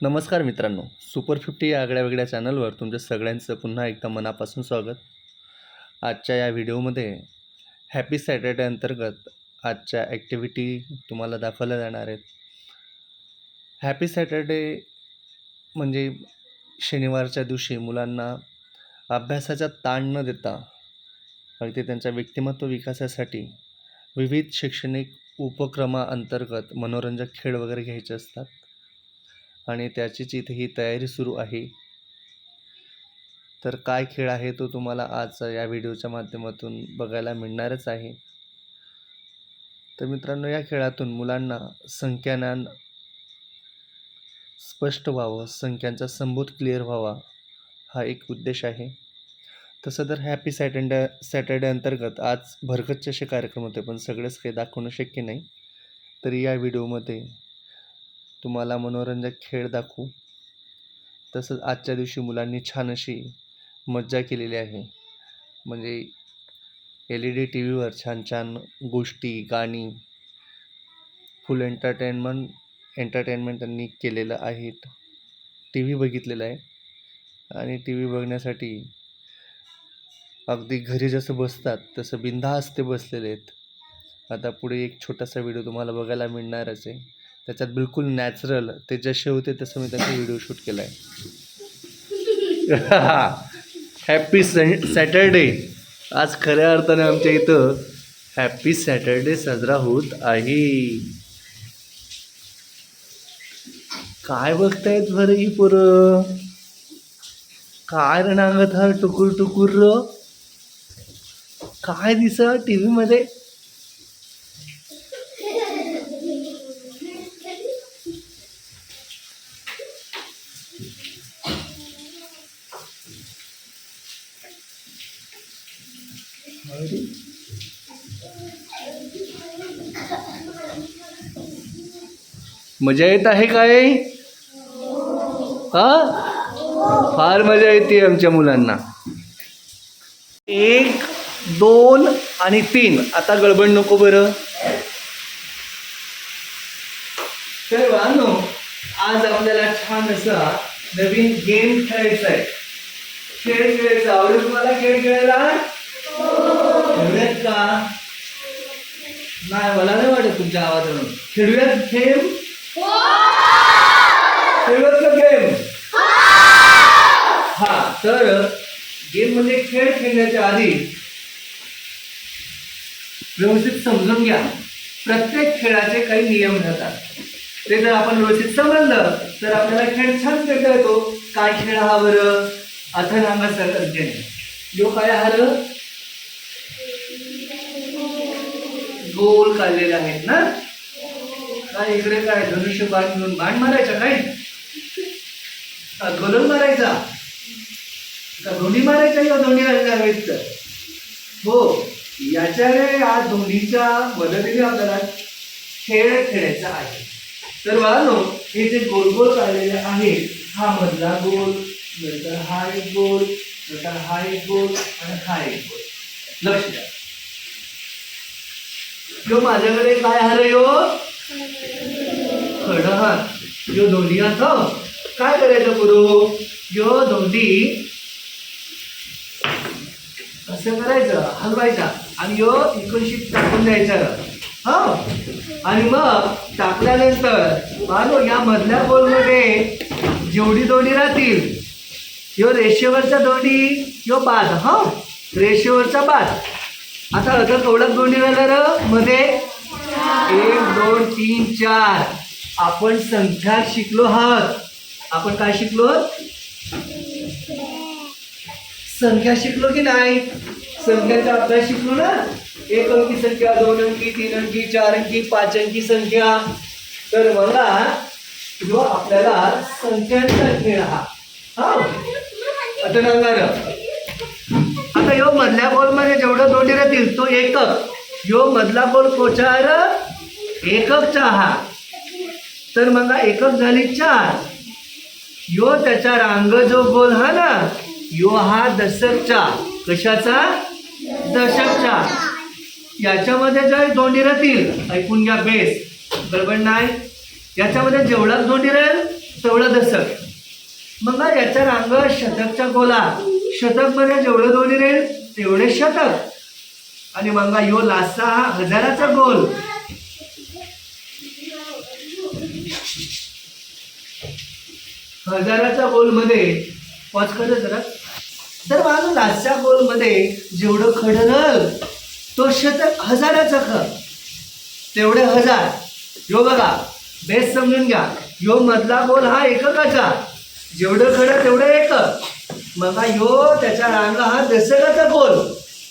नमस्कार मित्रांनो super fifty या आगळ्या वेगळ्या चॅनलवर तुमच्या सगळ्यांचं पुन्हा एकदा मनापासून स्वागत. आजच्या या व्हिडिओमध्ये हॅपी सॅटर्डे अंतर्गत आजच्या ॲक्टिव्हिटी तुम्हाला दाखवल्या जाणार आहेत. हॅपी सॅटर्डे म्हणजे शनिवारच्या दिवशी मुलांना अभ्यासाचा ताण न देता अगदी त्यांच्या व्यक्तिमत्व विकासासाठी विविध शैक्षणिक उपक्रमाअंतर्गत मनोरंजक खेळ वगैरे घ्यायचे असतात. आणि त्याचीच इथे ही तयारी सुरू आहे. तर काय खेळ आहे तो तुम्हाला आज या व्हिडिओच्या माध्यमातून बघायला मिळणारच आहे. तर मित्रांनो या खेळातून मुलांना संख्याज्ञान स्पष्ट व्हावं संख्यांचा संबोध क्लिअर व्हावा हा एक उद्देश आहे. तसं तर हॅपी सॅटर्डे सॅटर्डे अंतर्गत आज भरगच्च असे कार्यक्रम होते पण सगळेच काही दाखवणं शक्य नाही. तरी या व्हिडिओमध्ये तुम्हाला मनोरंजक खेळ दाखवू. तसंच आजच्या दिवशी मुलांनी छान अशी मज्जा केलेली आहे. म्हणजे एल ई डी टी व्हीवर छान छान गोष्टी गाणी फुल एंटरटेनमेंट एंटरटेनमेंट त्यांनी केलेलं आहे टी व्ही बघितलेला आहे. आणि टी व्ही बघण्यासाठी अगदी घरी जसं बसतात तसं बिनधास्त ते बसलेले आहेत. आता पुढे एक छोटासा व्हिडिओ तुम्हाला बघायला मिळणारच आहे. त्याच्यात बिलकुल नॅचरल ते जसे होते तसं मी त्याचा व्हिडिओ शूट केला आहे हॅपी सॅटरडे आज खऱ्या अर्थाने आमच्या इथं हॅपी सॅटरडे साजरा होत आहे. काय बघतायत बरं ही पोरं? काय रणांगत हा टुकुर टुकुर र काय दिसा टी व्हीमध्ये मजा येत आहे काय? हा? फार मजा येते आमच्या मुलांना. एक दोन आणि तीन. आता गडबड नको बरं. तर बानो आज आपल्याला छान असा नवीन गेम खेळायचा आहे खेळ खेळायचा. आवडेल तुम्हाला खेळ खेळायला? खेळूयात का? नाही मला नाही वाटत तुमच्या आवाजावरून. खेळूयात खेळ गेम हा तर गेम म्हणजे खेळ खेळण्याच्या आधी व्यवस्थित समजून घ्या. प्रत्येक खेळाचे काही नियम राहतात. ते जर आपण व्यवस्थित समजलं तर आपल्याला खेळ छान खेळता येतो. काय खेळ हा बरं? अथनांगा सर्जन. जो काय हार गोल काढलेले आहेत ना? काय इकडे काय धनुष्य बाण घेऊन बाण मारायचा काय? का मारायचा? का दोन्ही मारायच्या किंवा दोन्ही राहिल्या तर हो याच्याने या दोन्हीच्या मदतीने आपल्याला खेळ खेळायचा आहे. तर बाळांनो हे जे गोल गोल काढलेले आहे हा मधला गोल नंतर हा एक गोल नंतर हा एक गोल आणि हा एक गोल. लक्ष द्या. माझ्याकडे काय हरयो यो खड हात यो दोन्ही हात काय करायचं गुरु? यो दोन्ही असं करायचं हलवायचा. आणि यो इकडशी टाकून द्यायचं. हा. हो. आणि मग टाकल्यानंतर मानो या मधल्या गोलमध्ये जेवढी दोन्ही राहतील यो रेषेवरच्या दोन्ही यो बाद. हा. रेषेवरचा बाद. आता आता केवढ्याच दोन्ही राहणार मध्ये एक दोन तीन चार. आपण संख्या शिकलो आहात. आपण काय शिकलो संख्या शिकलो की नाही? संख्याचा अभ्यास शिकलो ना? एक अंकी संख्या दोन अंकी तीन अंकी चार अंकी पाच अंकी संख्या. तर मला जो आपल्याला संख्यांचा खेळ हा. हा? आता नंगार आता यो मधल्या बॉलमध्ये जेवढं दोन्ही राहतील तो एकक यो मधला बॉल कोचार एकक हा तर मग एकक झाली चार. यो त्याचा रांग जो गोल हा ना यो हा दशकचा कशाचा? दशकचा याच्यामध्ये जर दोंडी राहतील ऐकून घ्या बेस. बरोबर नाही? याच्यामध्ये जेवढा दोंडी राहील तेवढा दशक. मग याचा रांग शतकचा गोला शतकमध्ये जेवढं दोन्ही राहील तेवढे शतक. आणि मग यो लासा हा हजाराचा गोल. हजाराच्या गोलमध्ये जरा. तर माझं लासच्या गोलमध्ये जेवढं खडरल तो शतक हजाराचा ख तेवढे हजार. यो बघा बेस समजून घ्या. यो मधला गोल हा एककाचा. जेवढं खडं तेवढं एकक. मग यो त्याच्या रांगा हा दशकाचा गोल.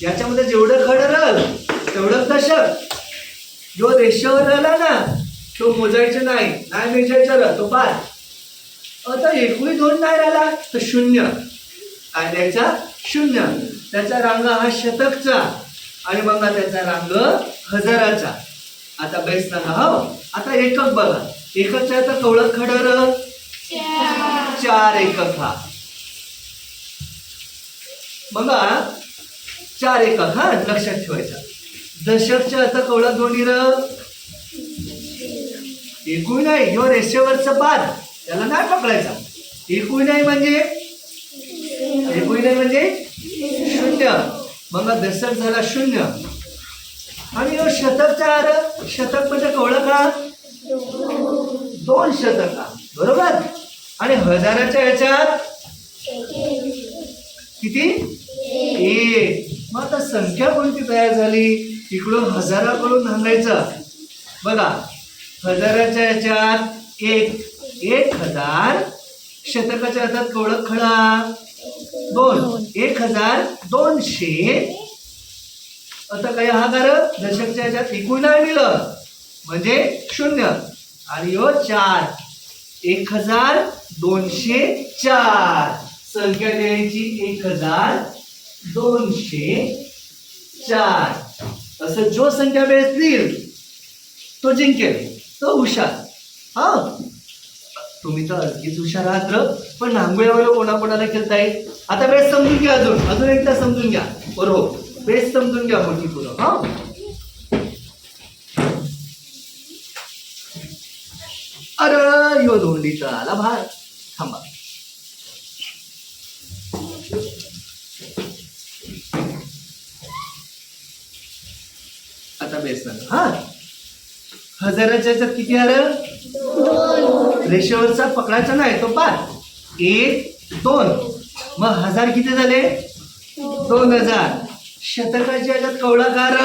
याच्यामध्ये जेवढं खडं राहल तेवढं दशक. जो रेषेवर राहिला ना तो मोजायचं नाही नाही मेजायचं रह तो पाच आता एकूही दोन नाही राहिला तर शून्य. काय द्यायचा शून्य. त्याचा रांग हा शतकचा. आणि मग हा त्याचा रांग हजाराचा. आता बेस सांगा हो. आता एकक बघा. एककच्या आता कवळत खडर चार एकक हा. बघा चार एक हा लक्षात ठेवायचा. दशकच्या असं कवळत दोन्ही एकूण नाही ह्यो रेषेवरचं बाद त्याला नाही पकडायचा. एकूण नाही म्हणजे? एकूण नाही म्हणजे? शून्य. मग दशक झाला शून्य. आणि ह्यो शतक चार शतक म्हणजे कवळं का? दोन शतक. बरोबर? आणि हजाराच्या ह्याच्यात? किती? एक. मग आता संख्या कोणती तयार झाली? इकडून हजाराकडून सांगायचं. बघा हजाराच्या ह्याच्यात एक एक हजार शतकाच्या हातात कवळत खडा? दोन एक हजार दोनशे. आता काही हा दशकच्या ह्याच्यात एकूण नाही म्हणजे शून्य. आणि हो चार. एक हजार दोनशे चार. संख्या द्यायची एक हजार दोनशे चार. असं जो संख्या वेळेस देईल तो जिंकेल. तो हुशार. हा? तुम्ही तर अगदीच हुशार आहात र. पण नांगुळ्यावर कोणाकोणाला खेळता खेळताय आता बेस समजून घ्या अजून. अजून एकदा समजून घ्या. बरोबर. बेस समजून घ्या मोठी पुरं. हा? अरे यो धोंडीचा आला भार. थांबा. आता बेस सांगा हा. हजाराच्या ह्याच्यात किती आलं रेषेवरचा पकडायचा नाही तो पाच एक दोन. मग हजार किती झाले? दोन हजार. शतकाच्या ह्याच्यात कवळाकार?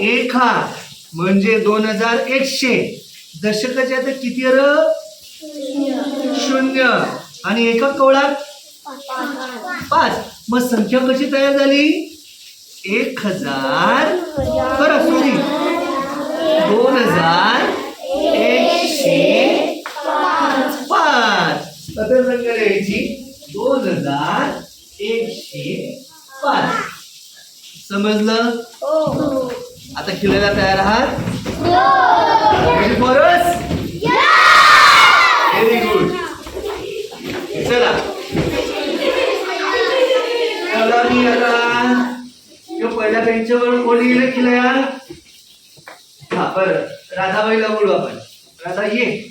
एक. हा म्हणजे दोन हजार एकशे. दशकाच्या ह्याच्यात किती र शून्य. आणि एका कवळात? पाच. मग संख्या कशी तयार झाली? एक हजार बरं सॉरी दोन हजार एकशे पाच. आता संख्या लिहायची दोन हजार एकशे पाच. समजलं? आता खेळायला तयार आहात? Us? Very good. चला. चला मी आता त्यांच्यावर पहिल्या बेंचवर कोणी गेलं यार हा बरं. राधाबाईला बोलू आपण. राधा ये.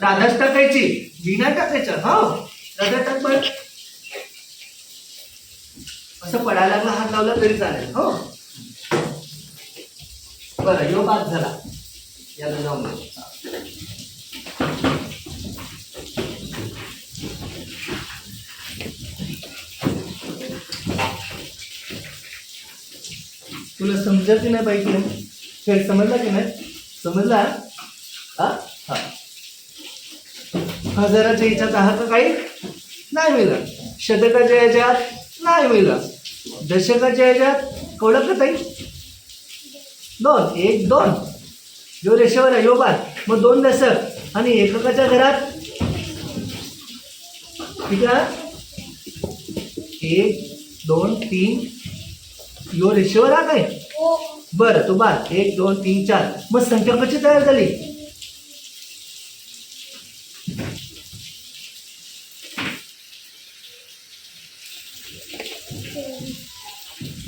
राधाच टाकायची. विना टाकायचं. हो. राधा टाक पण असं पडायला लागला हात लावला तरी चालेल. हो. बरं यो बात झाला. याला जाऊन तुला समजा की नाही पाहिजे? खेळ समजला की नाही? समजला? हा? हा. हजाराच्या याच्यात आहात का काही? नाही मिळणार शतकाच्या याच्यात नाही मिळणार दशकाच्या याच्यात? कवडं का ताई? दोन. एक दोन. यो रेषेवर आहे यो बाद मग दोन दशक. आणि एककाच्या घरात? ठीक आहे एक दोन तीन यो रेषेवर आ काय हो. बरं तो बार. एक दोन तीन चार. मग संख्या कशी तयार झाली?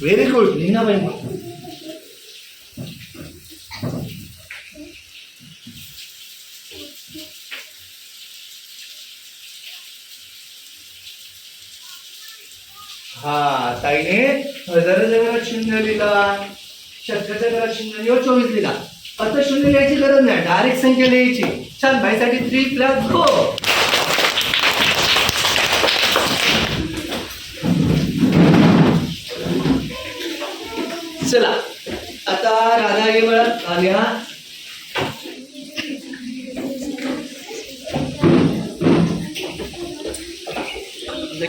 व्हेरी गुड लिहिना बाई मग हा ताईने हजाराच्या घरात शून्य लिहिला शतकाच्या घरात शून्य लिहिला चोवीस लिहिला. आता शून्य लिहायची गरज नाही डायरेक्ट संख्या लिहायची. छान भाईसाठी थ्री प्लस गो चला आता राधा ये हा आल्या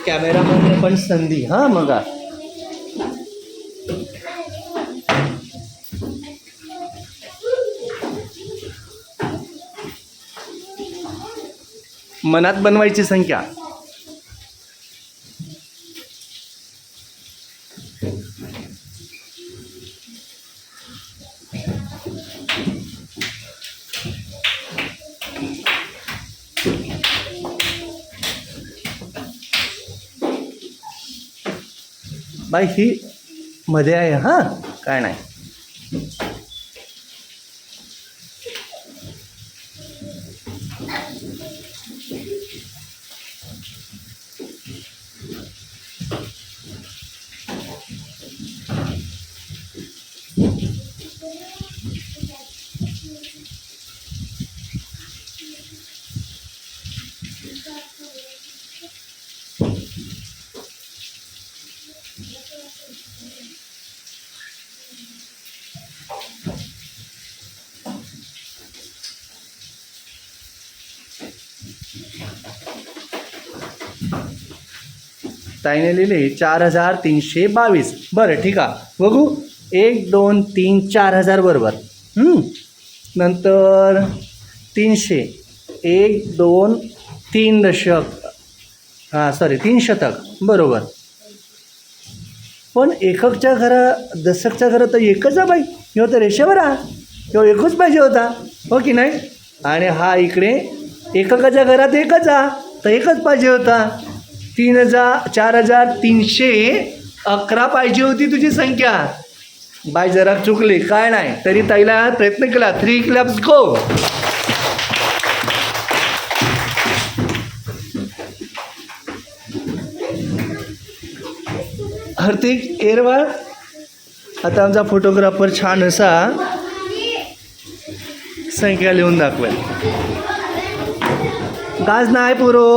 कॅमेरामध्ये म्हणजे पण संधी हा मग. मनात बनवायची संख्या. बाई ही मध्ये आहे हां? काय नाही. ताईने लिहिले चार हजार तीनशे बावीस. बरं ठीक आहे. बघू. एक दोन तीन चार हजार बरोबर. नंतर तीनशे. एक दोन तीन दशक. हां सॉरी तीन शतक. बरोबर. पण एककच्या घरा दशकच्या घरात तर एकच आहे बाई. किंवा तर रेषेवर हा किंवा एकच पाहिजे होता. हो की नाही? आणि हा इकडे एककाच्या घरात एकच हा तर एकच पाहिजे होता. तीन हजार चार हजार तीनशे अकरा पाहिजे होती तुझी संख्या. बाय जरा चुकली काय नाही. तरी ताईला प्रयत्न केला. थ्री क्लब्स गो हर्तिक एरवा आता आमचा फोटोग्राफर छान असा संख्या लिहून दाखवेल. गाज नाही पुरो.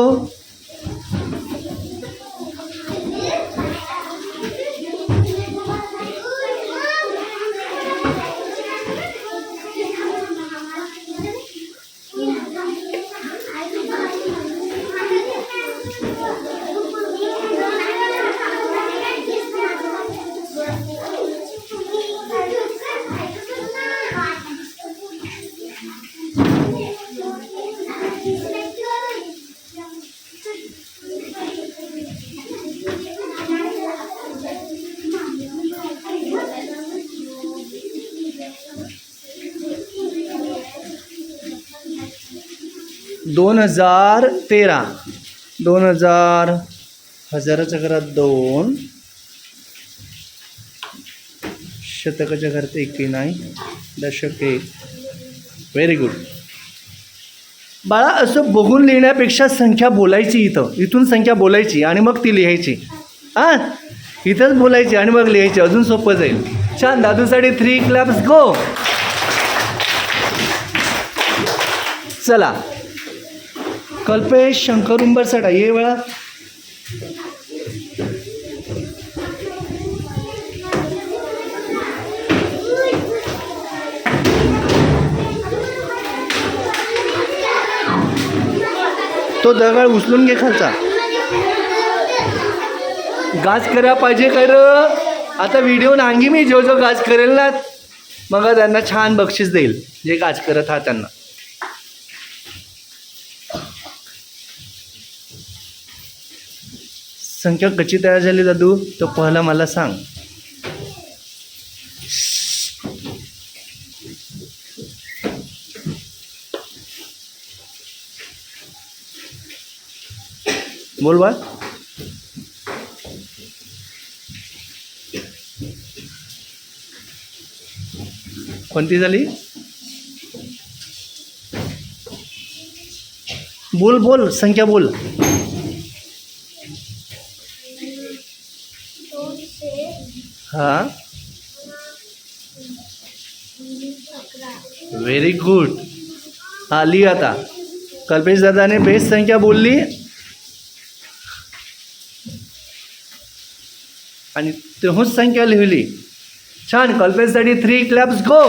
दोन हजार तेरा. दोन हजार हजाराच्या घरात दोन. शतकाच्या घरात एक नाही. दशक एक. व्हेरी गुड बाळा असं बघून लिहिण्यापेक्षा संख्या बोलायची इथं. इथून संख्या बोलायची आणि मग ती लिहायची. हां? इथंच बोलायची आणि मग लिहायची. अजून सोपं जाईल. छान. दादूसाठी थ्री क्लॅप्स गो चला. कल्पेश शंकर उंबरसाडा ये वेळा तो दगड उचलून घे खालचा. गाज करा पाहिजे कर आता व्हिडिओ नांगी मी जो जो गाज करेल ना मग त्यांना छान बक्षीस देईल. जे गाज करत हा त्यांना. संख्या कशी तयार झाली दादू? तो पहिला मला सांग. बोल बा. कोणती झाली? बोल बोल संख्या बोल. हा? व्हेरी गुड हा लिही आता. कल्पेश दादाने बेस्ट संख्या बोलली. आणि तेहूच संख्या लिहिली. छान कल्पेशसाठी थ्री क्लॅब्स गो